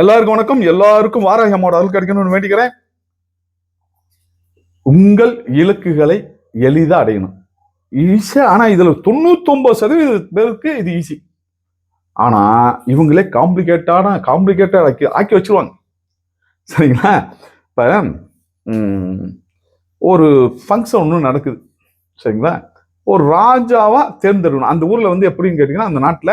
எல்லாருக்கும் வணக்கம். எல்லாருக்கும் வாராகி அம்மாவோட அருள் கிடைக்கணும்னு வேண்டிக்கிறேன். உங்கள் இலக்குகளை எளிதா அடையணும். ஈஸியாக ஆனா இதுல தொண்ணூத்தொன்பது சதவீத பேருக்கு இது ஈஸி. ஆனா இவங்களே காம்ப்ளிகேட்டான காம்ப்ளிகேட்டட் ஆக்கி ஆக்கி வச்சிருவாங்க. சரிங்களா? இப்ப ஒரு ஃபங்க்ஷன் ஒன்று நடக்குது. சரிங்களா? ஒரு ராஜாவா தேர்ந்தெடுக்கணும். அந்த ஊர்ல வந்து எப்படின்னு கேட்டீங்கன்னா அந்த நாட்டுல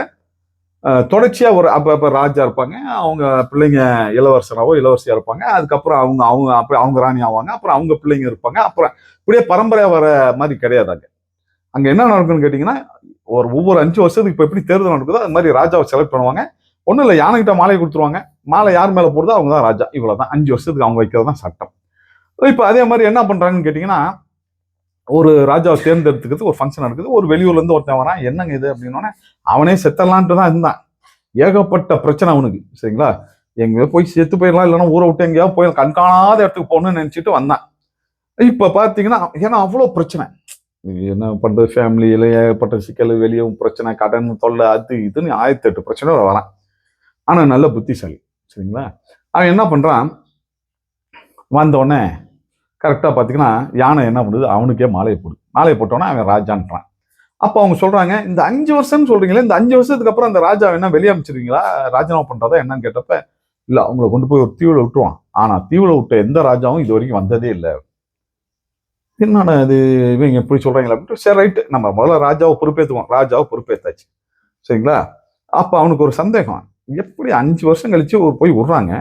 தொடர்ச்சியாக ஒரு அப்போ அப்போ ராஜா இருப்பாங்க. அவங்க பிள்ளைங்க இளவரசனாவோ இளவரசியாக இருப்பாங்க. அதுக்கப்புறம் அவங்க அவங்க அப்ப அவங்க ராணி ஆவாங்க. அப்புறம் அவங்க பிள்ளைங்க இருப்பாங்க. அப்புறம் இப்படியே பரம்பரையாக வர மாதிரி கிடையாது அங்கே. அங்கே என்ன நடக்குன்னு கேட்டிங்கன்னா ஒரு ஒவ்வொரு அஞ்சு வருஷத்துக்கு இப்போ எப்படி தேர்தல் நடக்குதோ அது மாதிரி ராஜாவை செலக்ட் பண்ணுவாங்க. ஒன்றும் இல்லை யானைகிட்ட மாலை கொடுத்துருவாங்க. மாலை யார் மேலே போடுதோ அவங்க தான் ராஜா. இவ்வளோ தான் அஞ்சு வருஷத்துக்கு அவங்க வைக்கிறது தான் சட்டம். இப்போ அதே மாதிரி என்ன பண்ணுறாங்கன்னு கேட்டிங்கன்னா ஒரு ராஜாவை தேர்ந்தெடுத்துக்கிறது ஒரு ஃபங்க்ஷன் நடக்குது. ஒரு வெளியூர்லேருந்து ஒருத்தன் வரான் என்னங்க இது அப்படின்னோடனே அவனே செத்தலான்ட்டு தான் இருந்தான். ஏகப்பட்ட பிரச்சனை அவனுக்கு சரிங்களா? எங்கேயோ போய் செத்து போயிடலாம் இல்லைன்னா ஊரை விட்டு எங்கேயாவது போய் கண்காணாத இடத்துக்கு போகணும்னு நினைச்சிட்டு வந்தான். இப்போ பார்த்தீங்கன்னா ஏன்னா அவ்வளோ பிரச்சனை. என்ன பண்ணுறது ஃபேமிலியில் ஏகப்பட்ட சிக்கல் வெளியே பிரச்சனை கடன் தொல்லை அது இதுன்னு ஆயிரத்தி எட்டு பிரச்சனை வரான். ஆனால் நல்ல புத்திசாலி சரிங்களா? அவன் என்ன பண்ணுறான் வந்தோடனே கரெக்டாக பார்த்தீங்கன்னா யானை என்ன பண்ணுது? அவனுக்கே மாலையை போடுது மாலையை போட்டோன்னே அவன் ராஜான்றான். அப்போ அவங்க சொல்கிறாங்க இந்த அஞ்சு வருஷம்னு சொல்கிறீங்களே இந்த அஞ்சு வருஷத்துக்கு அப்புறம் அந்த ராஜா என்ன வெளியமைச்சிருவீங்களா ராஜினாமா பண்றதா என்னன்னு கேட்டப்ப இல்லை அவங்கள கொண்டு போய் ஒரு தீவில் விட்டுருவான். ஆனால் தீவில் விட்ட எந்த ராஜாவும் இது வரைக்கும் வந்ததே இல்லை. என்னடா இது? இவங்க எப்படி சொல்கிறாங்களா அப்படின்ட்டு சரி ரைட்டு. நம்ம முதல்ல ராஜாவை பொறுப்பேற்றுவோம் ராஜாவை பொறுப்பேற்றாச்சு சரிங்களா? அப்போ அவனுக்கு ஒரு சந்தேகம். எப்படி அஞ்சு வருஷம் கழிச்சு ஒரு போய் விடுறாங்க?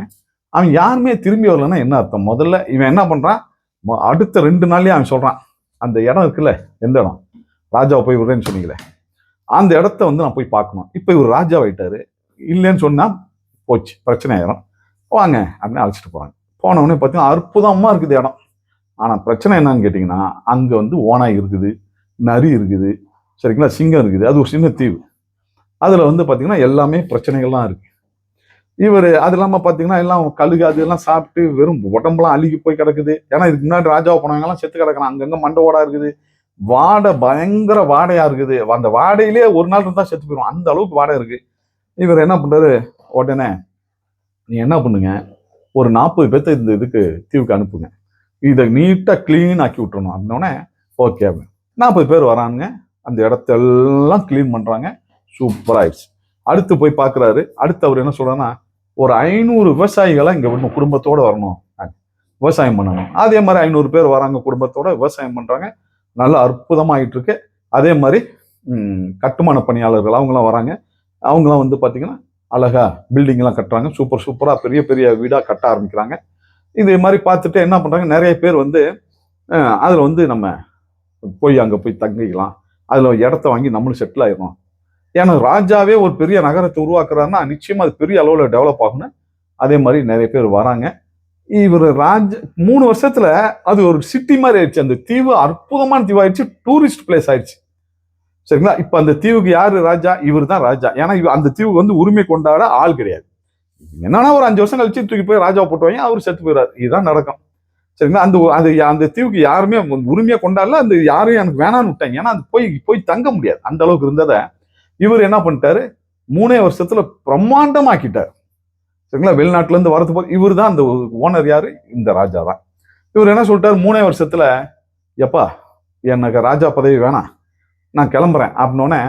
அவன் யாருமே திரும்பி வரலன்னா என்ன அர்த்தம்? முதல்ல இவன் என்ன பண்ணுறான் அடுத்த ரெண்டு நாள்லேயே அவன் சொல்கிறான் அந்த இடம் இருக்குல்ல எந்த இடம்? ராஜாவை போய் விடுறேன்னு சொன்னீங்களே. அந்த இடத்த வந்து நான் போய் பார்க்கணும். இப்போ இவர் ராஜா ஆயிட்டாரு. இல்லைன்னு சொன்னால் போச்சு பிரச்சனை ஆயிரும். வாங்க அப்படின்னு அழைச்சிட்டு போகிறாங்க போனவுடனே பார்த்தீங்கன்னா அற்புதமாக இருக்குது இடம். ஆனால் பிரச்சனை என்னன்னு கேட்டிங்கன்னா அங்கே வந்து ஓனாய் இருக்குது நரி இருக்குது சரிங்களா? சிங்கம் இருக்குது. அது ஒரு சின்ன தீவு. அதில் வந்து பார்த்திங்கன்னா எல்லாமே பிரச்சனைகள்லாம் இருக்குது இவர் அது இல்லாமல் பார்த்தீங்கன்னா எல்லாம் கழுகு அது எல்லாம் சாப்பிட்டு வெறும் உடம்புலாம் அழுகி போய் கிடக்குது. ஏன்னா இதுக்கு முன்னாடி ராஜாவை போனவங்கலாம் செத்து கிடக்குறான் அங்கங்கே மண்டை ஓடா இருக்குது. வாடை பயங்கர வாடையாக இருக்குது. அந்த வாடையிலே ஒரு நாள் இருந்தால் செத்து போயிடும் அந்த அளவுக்கு வாடை இருக்குது இவர் என்ன பண்ணுறாரு உடனே நீ என்ன பண்ணுங்க? ஒரு நாற்பது பேர்த்த இந்த இதுக்கு தீவுக்கு அனுப்புங்க. இதை நீட்டாக க்ளீன் ஆக்கி விட்டுறணும். அப்படின்னோடனே ஓகே அப்படின்னு. நாற்பது பேர் வரானுங்க. அந்த இடத்தெல்லாம் க்ளீன் பண்ணுறாங்க சூப்பராகிடுச்சு அடுத்து போய் பார்க்குறாரு அடுத்து அவர் என்ன சொல்றாருன்னா ஒரு ஐநூறு விவசாயிகளை இங்கே வரணும் குடும்பத்தோடு வரணும். விவசாயம் பண்ணணும். அதே மாதிரி ஐநூறு பேர் வராங்க குடும்பத்தோட விவசாயம் பண்ணுறாங்க நல்ல அற்புதமா இருக்கு அதே மாதிரி கட்டுமான பணியாளர்கள் அவங்களாம் வராங்க. அவங்களாம் வந்து பார்த்திங்கன்னா அழகா பில்டிங்லாம் கட்டுறாங்க. சூப்பர் சூப்பராக பெரிய பெரிய வீடாக கட்ட ஆரம்பிக்கிறாங்க. இதே மாதிரி பார்த்துட்டு என்ன பண்ணுறாங்க நிறைய பேர் வந்து அதில் வந்து நம்ம போய் அங்கே போய் தங்கிக்கலாம். அதில் இடத்த வாங்கி நம்மளும் செட்டில் ஆகிடும் ஏன்னா ராஜாவே ஒரு பெரிய நகரத்தை உருவாக்குறாருன்னா நிச்சயமாக அது பெரிய அளவில் டெவலப் ஆகணும் அதே மாதிரி நிறைய பேர் வராங்க. இவர் ராஜ் மூணு வருஷத்துல அது ஒரு சிட்டி மாதிரி ஆயிடுச்சு. அந்த தீவு அற்புதமான தீவு ஆயிடுச்சு. டூரிஸ்ட் பிளேஸ் ஆயிடுச்சு. சரிங்களா? இப்போ அந்த தீவுக்கு யாரு ராஜா? இவர் தான் ராஜா. ஏன்னா இவ- அந்த தீவுக்கு வந்து உரிமை கொண்டாட ஆள் கிடையாது. என்னன்னா ஒரு அஞ்சு வருஷம் கழிச்சு தூக்கி போய் ராஜாவை போட்டுவாங்க அவர் செத்து போயிடாரு இதுதான் நடக்கும். சரிங்களா? அந்த அது அந்த தீவுக்கு யாருமே உரிமையாக கொண்டாடல. அந்த யாரையும் எனக்கு வேணான்னு விட்டாங்க. ஏன்னா அது போய் போய் தங்க முடியாது. அந்த அளவுக்கு இருந்ததை இவர் என்ன பண்ணிட்டாரு? மூணே வருஷத்துல பிரம்மாண்டமாக்கிட்டார். சரிங்களா? வெளிநாட்டிலேருந்து வரது போது இவர் தான் அந்த ஓனர் யார்? இந்த ராஜா தான். இவர் என்ன சொல்லிட்டாரு? மூணே வருஷத்தில் எப்பா எனக்கு ராஜா பதவி வேணாம். நான் கிளம்புறேன். அப்படின்னோடனே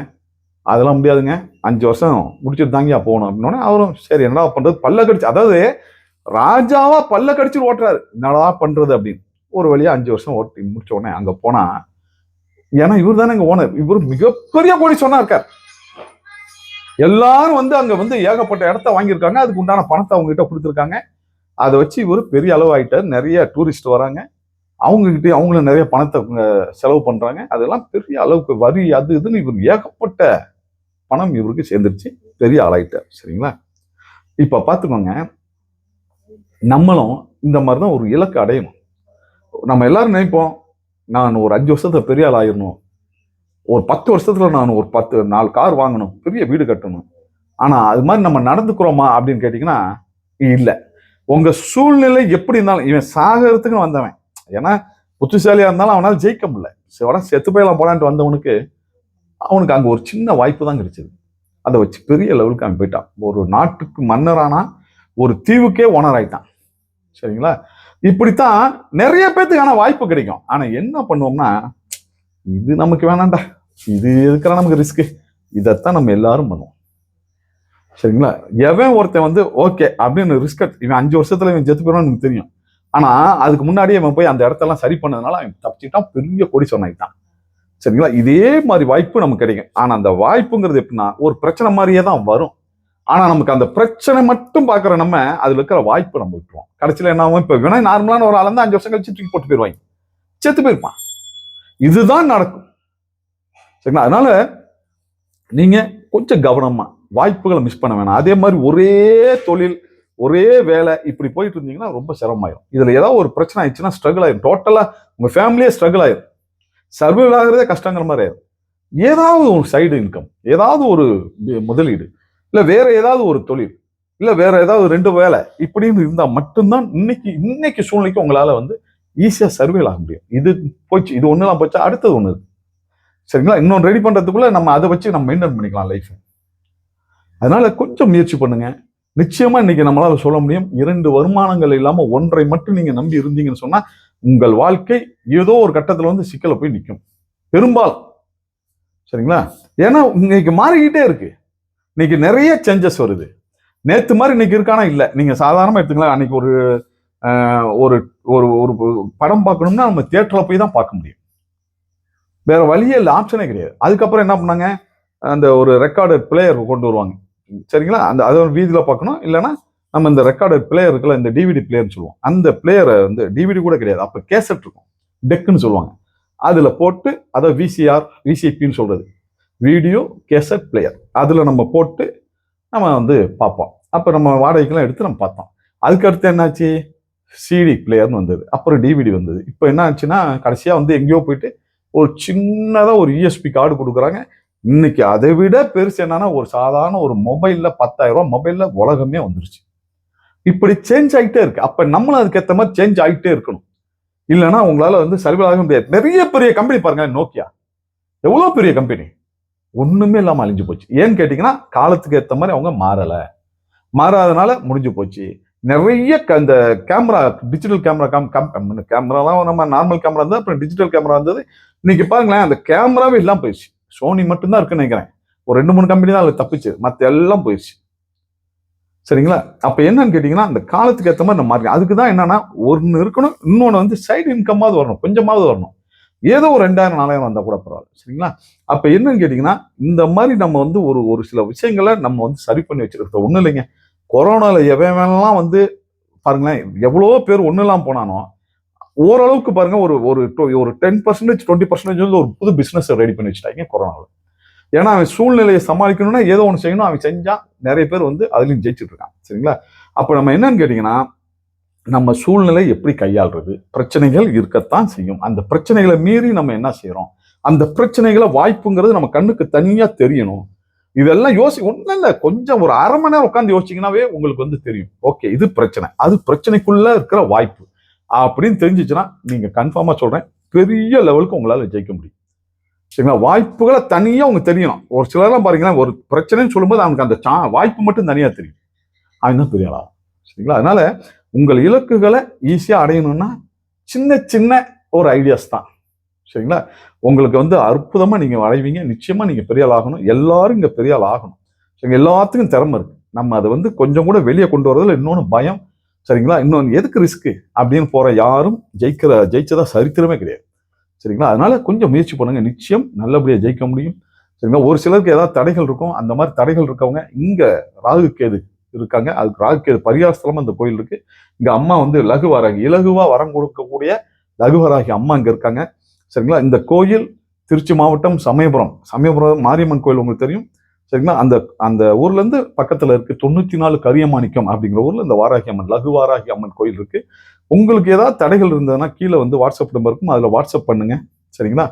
அதெல்லாம் முடியாதுங்க. அஞ்சு வருஷம் முடிச்சுட்டு தாங்கயா போகணும். அப்படின்னோடனே அவரும் சரி என்னடா பண்ணுறது பல்ல கடிச்சு அதாவது ராஜாவாக பல்ல கடிச்சு ஓட்டுறாரு. என்னடா பண்ணுறது அப்படின்னு. ஒரு வழியாக அஞ்சு வருஷம் ஓட்டி முடிச்ச உடனே அங்கே போனால் ஏன்னா இவர் தானே இங்கே ஓனர் இவர் மிகப்பெரிய கோடீஸ்வரனா இருக்கார். எல்லாரும் வந்து அங்க வந்து ஏகப்பட்ட இடத்த வாங்கியிருக்காங்க. அதுக்கு உண்டான பணத்தை அவங்க கிட்ட கொடுத்துருக்காங்க. அதை வச்சு இவர் பெரிய அளவாயிட்டார். நிறைய டூரிஸ்ட் வராங்க. அவங்ககிட்ட அவங்களும் நிறைய பணத்தை செலவு பண்ணுறாங்க அதெல்லாம் பெரிய அளவுக்கு வரி அது இதுன்னு இவர் ஏகப்பட்ட பணம் இவருக்கு சேர்ந்துருச்சு. பெரிய ஆளாயிட்டார். சரிங்களா? இப்போ பார்த்துக்கோங்க நம்மளும் இந்த மாதிரி தான் ஒரு இலக்கு அடையணும். நம்ம எல்லாரும் நினைப்போம் நான் ஒரு அஞ்சு வருஷத்தை பெரிய ஆள் ஆயிடணும் ஒரு பத்து வருஷத்துல நான் ஒரு பத்து நாலு கார் வாங்கணும் பெரிய வீடு கட்டணும். ஆனா அது மாதிரி நம்ம நடந்துக்கிறோமா அப்படின்னு கேட்டீங்கன்னா இல்லை. உங்க சூழ்நிலை எப்படி இருந்தாலும் இவன் சாகறதுக்குன்னு வந்தவன். ஏன்னா புத்திசாலியா இருந்தாலும் அவனால் ஜெயிக்க முடியல. சிவட செத்து போயெல்லாம் போலான்ட்டு வந்தவனுக்கு அவனுக்கு அங்கே ஒரு சின்ன வாய்ப்பு தான் கிடைச்சது. அதை வச்சு பெரிய லெவலுக்கு அவன் போயிட்டான். ஒரு நாட்டுக்கு மன்னரானா ஒரு தீவுக்கே ஓனர் ஆயிட்டான். சரிங்களா? இப்படித்தான் நிறைய பேர்த்துக்கான வாய்ப்பு கிடைக்கும். ஆனால் என்ன பண்ணுவோம்னா இது நமக்கு வேணாண்டா இது இருக்கிற நமக்கு ரிஸ்க்கு இதைத்தான் நம்ம எல்லாரும் பண்ணுவோம். சரிங்களா? எவன் ஒருத்தன் வந்து ஓகே அப்படின்னு ரிஸ்க் இவன் அஞ்சு வருஷத்துல இவன் செத்து போயிடும் எனக்கு தெரியும். ஆனா அதுக்கு முன்னாடியே அவன் போய் அந்த இடத்தெல்லாம் சரி பண்ணதுனால அவன் தப்பிச்சுட்டான் பெரிய கொடி சொன்னாய்தான் சரிங்களா? இதே மாதிரி வாய்ப்பு நமக்கு கிடைக்கும். ஆனா அந்த வாய்ப்புங்கிறது எப்படின்னா ஒரு பிரச்சனை மாதிரியே தான் வரும். ஆனா நமக்கு அந்த பிரச்சனை மட்டும் பாக்குற நம்ம அதுல இருக்கிற வாய்ப்பு நம்ம விட்டுருவோம். கடைசியில என்ன ஆகும்? இப்ப வினை நார்மலான ஒரு ஆள் வந்து அஞ்சு வருஷம் கழிச்சு தூக்கி போட்டு போயிடுவாங்க. செத்து போயிருப்பான். இதுதான் நடக்கும். சரிங்களா? அதனால நீங்கள் கொஞ்சம் கவனமாக வாய்ப்புகளை மிஸ் பண்ண வேணாம். அதே மாதிரி ஒரே தொழில் ஒரே வேலை இப்படி போயிட்டு இருந்தீங்கன்னா ரொம்ப சிரமமாயிரும். இதில் ஏதாவது ஒரு பிரச்சனை ஆயிடுச்சுன்னா ஸ்ட்ரகிள் ஆயிரும். டோட்டலாக உங்கள் ஃபேமிலியே ஸ்ட்ரகிள் ஆயிரும். சர்வைவ் ஆகிறதே கஷ்டங்கிற மாதிரி ஆயிரும். ஏதாவது ஒரு சைடு இன்கம் ஏதாவது ஒரு முதலீடு இல்லை வேற ஏதாவது ஒரு தொழில் இல்லை வேற ஏதாவது ரெண்டு வேலை இப்படின்னு இருந்தால் மட்டும்தான் இன்னைக்கு இன்னைக்கு சூழ்நிலைக்கு உங்களால் வந்து ஈஸியாக சர்வேல் ஆக முடியும். இது போச்சு இது ஒன்றுலாம் போச்சா அடுத்தது ஒன்று சரிங்களா? இன்னொன்று ரெடி பண்ணுறதுக்குள்ளே நம்ம அதை வச்சு நம்ம மெயின்டைன் பண்ணிக்கலாம் லைஃப் அதனால் கொஞ்சம் முயற்சி பண்ணுங்கள் நிச்சயமாக இன்றைக்கி நம்மளால் சொல்ல முடியும். இரண்டு வருமானங்கள் இல்லாமல் ஒன்றை மட்டும் நீங்கள் நம்பி இருந்தீங்கன்னு சொன்னால் உங்கள் வாழ்க்கை ஏதோ ஒரு கட்டத்தில் வந்து சிக்கலை போய் நிற்கும் பெரும்பாலும். சரிங்களா? ஏன்னா இன்னைக்கு மாறிக்கிட்டே இருக்குது இன்னைக்கு நிறைய சேஞ்சஸ் வருது. நேற்று மாதிரி இன்னைக்கு இருக்கானா? இல்லை. நீங்கள் சாதாரணமாக எடுத்துக்கலாம் அன்னைக்கு ஒரு ஒரு ஒரு ஒரு படம் பார்க்கணும்னா நம்ம தியேட்டர்ல போய் தான் பார்க்க முடியும். வேற வழியே இல்லை ஆப்ஷனே கிடையாது. அதுக்கப்புறம் என்ன பண்ணாங்க? அந்த ஒரு ரெக்கார்டட் பிளேயர் கொண்டு வருவாங்க. சரிங்களா? அந்த அதை ஒரு பார்க்கணும். இல்லைன்னா நம்ம இந்த ரெக்கார்டட் பிளேயர் இருக்குல்ல இந்த டிவிடி பிளேயர்னு சொல்லுவோம். அந்த பிளேயரை வந்து டிவிடி கூட கிடையாது. அப்போ கேசட் இருக்கும். டெக்குன்னு சொல்லுவாங்க. அதில் போட்டு அதை விசிஆர் விசிபின்னு சொல்கிறது வீடியோ கேசட் பிளேயர் அதில் நம்ம போட்டு நம்ம வந்து பார்ப்போம். அப்போ நம்ம வாடகைக்கெல்லாம் எடுத்து நம்ம பார்த்தோம். அதுக்கு அடுத்து என்னாச்சு சிடி பிளேயர்னு வந்தது. அப்புறம் டிவிடி வந்தது. இப்போ என்ன ஆச்சுன்னா கடைசியாக வந்து எங்கேயோ போயிட்டு ஒரு சின்னதாக ஒரு யூஎஸ்பி கார்டு கொடுக்குறாங்க. இன்னைக்கு அதை விட பெருசு என்னன்னா ஒரு சாதாரண ஒரு மொபைலில் பத்தாயிரம் ரூபா மொபைலில் உலகமே வந்துருச்சு. இப்படி சேஞ்ச் ஆகிட்டே இருக்கு. அப்போ நம்மளும் அதுக்கேற்ற மாதிரி சேஞ்ச் ஆகிட்டே இருக்கணும். இல்லைன்னா உங்களால் வந்து சர்வீஸ் முடியாது. நிறைய பெரிய கம்பெனி பாருங்க நோக்கியா எவ்வளோ பெரிய கம்பெனி ஒன்றுமே இல்லாமல் அழிஞ்சு போச்சு. ஏன்னு கேட்டிங்கன்னா காலத்துக்கு ஏற்ற மாதிரி அவங்க மாறலை. மாறாதனால முடிஞ்சு போச்சு. நிறைய க- கேமரா டிஜிட்டல் கேமரா காம் கேமராலாம் நம்ம நார்மல் கேமரா இருந்தது அப்புறம் டிஜிட்டல் கேமரா இருந்தது இன்னைக்கு பாருங்களேன் அந்த கேமராவே எல்லாம் போயிடுச்சு. சோனி மட்டும்தான் இருக்குன்னு நினைக்கிறேன். ஒரு ரெண்டு மூணு கம்பெனி தான் அதில் தப்பிச்சு. மற்ற எல்லாம் போயிடுச்சு. சரிங்களா? அப்போ என்னன்னு கேட்டிங்கன்னா அந்த காலத்துக்கு ஏற்ற மாதிரி நம்ம மார்க்கெட் அதுக்கு தான் என்னன்னா ஒன்று இருக்கணும் இன்னொன்று வந்து சைடு இன்கமாவது வரணும். கொஞ்சமாவது வரணும். ஏதோ ஒரு ரெண்டாயிரம் நாலாயிரம் வந்தால் கூட பரவாயில்ல. சரிங்களா? அப்போ என்னன்னு கேட்டிங்கன்னா இந்த மாதிரி நம்ம வந்து ஒரு ஒரு சில விஷயங்களை நம்ம வந்து சரி பண்ணி வச்சுருக்கோம் ஒன்றும் இல்லைங்க. கொரோனாவில் எவன் வேணாலும் வந்து பாருங்களேன் எவ்வளோ பேர் ஒன்றுலாம் இல்லாம போனானோ ஓரளவுக்கு பாருங்க ஒரு ஒரு ஒரு டென் பர்சன்டேஜ் டுவெண்ட்டி பர்சன்டேஜ் வந்து ஒரு புது பிஸ்னஸை ரெடி பண்ணி வச்சுட்டாங்க கொரோனாவில் ஏன்னா அவன் சூழ்நிலையை சமாளிக்கணும்னா ஏதோ ஒன்று செய்யணும் அவன் செஞ்சால் நிறைய பேர் வந்து அதுலேயும் ஜெயிச்சுட்டு இருக்கான் சரிங்களா? அப்போ நம்ம என்னன்னு கேட்டிங்கன்னா நம்ம சூழ்நிலை எப்படி கையாளுறது? பிரச்சனைகள் இருக்கத்தான் செய்யும். அந்த பிரச்சனைகளை மீறி நம்ம என்ன செய்கிறோம் அந்த பிரச்சனைகளை வாய்ப்புங்கிறது நம்ம கண்ணுக்கு தனியாக தெரியணும். இதெல்லாம் யோசி ஒன்றும் இல்லை. கொஞ்சம் ஒரு அரை மணி நேரம் உட்காந்து யோசிச்சிங்கனாவே உங்களுக்கு வந்து தெரியும். ஓகே இது பிரச்சனை. அது பிரச்சனைக்குள்ள இருக்கிற வாய்ப்பு. அப்படின்னு தெரிஞ்சிச்சுன்னா நீங்கள் கன்ஃபார்மாக சொல்கிறேன் பெரிய லெவலுக்கு உங்களால் ஜெயிக்க முடியும். சரிங்களா? வாய்ப்புகளை தனியாக அவங்க தெரியணும். ஒரு சிலர்லாம் பாருங்களேன் ஒரு பிரச்சனைன்னு சொல்லும்போது அவனுக்கு அந்த சா வாய்ப்பு மட்டும் தனியாக தெரியும். அவன் தான் பெரிய சரிங்களா? அதனால் உங்கள் இலக்குகளை ஈஸியாக அடையணும்னா சின்ன சின்ன ஒரு ஐடியாஸ் தான். சரிங்களா? உங்களுக்கு வந்து அற்புதமாக நீங்கள் வரைவீங்க. நிச்சயமாக நீங்கள் பெரிய ஆள் ஆகணும். எல்லாரும் இங்கே பெரிய ஆள் ஆகணும். சரிங்க எல்லாத்துக்கும் திறமை இருக்கு. நம்ம அதை வந்து கொஞ்சம் கூட வெளியே கொண்டு வரதில் இன்னொன்று பயம். சரிங்களா? இன்னொன்று எதுக்கு ரிஸ்க்கு அப்படின்னு போகிற யாரும் ஜெயிக்கிற ஜெயிச்சதா சரித்திரமே கிடையாது. சரிங்களா? அதனால் கொஞ்சம் முயற்சி பண்ணுங்கள் நிச்சயம் நல்லபடியாக ஜெயிக்க முடியும். சரிங்களா? ஒரு சிலருக்கு ஏதாவது தடைகள் இருக்கும். அந்த மாதிரி தடைகள் இருக்கவங்க இங்கே ராகு கேது இருக்காங்க. அதுக்கு ராகு கேது பரிகாரஸ்தலமாக அந்த கோயில் இருக்குது இங்கே அம்மா வந்து லகுவாராகி இலகுவாக வரம் கொடுக்கக்கூடிய லகுவராகி அம்மா இங்கே இருக்காங்க. சரிங்களா? இந்த கோயில் திருச்சி மாவட்டம் சமயபுரம். சமயபுரம் மாரியம்மன் கோயில் உங்களுக்கு தெரியும். சரிங்களா? அந்த அந்த ஊர்லேருந்து பக்கத்தில் இருக்குது தொண்ணூற்றி நாலு கரியமாணிக்கம் அப்படிங்கிற ஊரில் இந்த வாராகி அம்மன் லகு வாராகி அம்மன் கோயில் இருக்குது உங்களுக்கு ஏதாவது தடைகள் இருந்ததுன்னா கீழே வந்து வாட்ஸ்அப் நம்பர் இருக்கும். அதில் வாட்ஸ்அப் பண்ணுங்கள் சரிங்களா?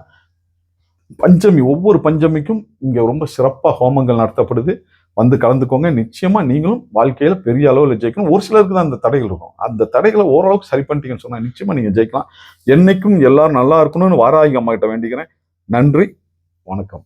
பஞ்சமி ஒவ்வொரு பஞ்சமிக்கும் இங்கே ரொம்ப சிறப்பாக ஹோமங்கள் நடத்தப்படுது. வந்து கலந்துக்கோங்க. நிச்சயமாக நீங்களும் வாழ்க்கையில் பெரிய அளவில் ஜெயிக்கணும். ஒரு சிலருக்கு தான் அந்த தடைகள் இருக்கும். அந்த தடைகளை ஓரளவுக்கு சரி பண்ணிட்டீங்கன்னு சொன்னால் நிச்சயமாக நீங்கள் ஜெயிக்கலாம். என்றைக்கும் எல்லாரும் நல்லா இருக்கணும்னு வாராகி அம்மா கிட்ட வேண்டிக்கிறேன். நன்றி. வணக்கம்.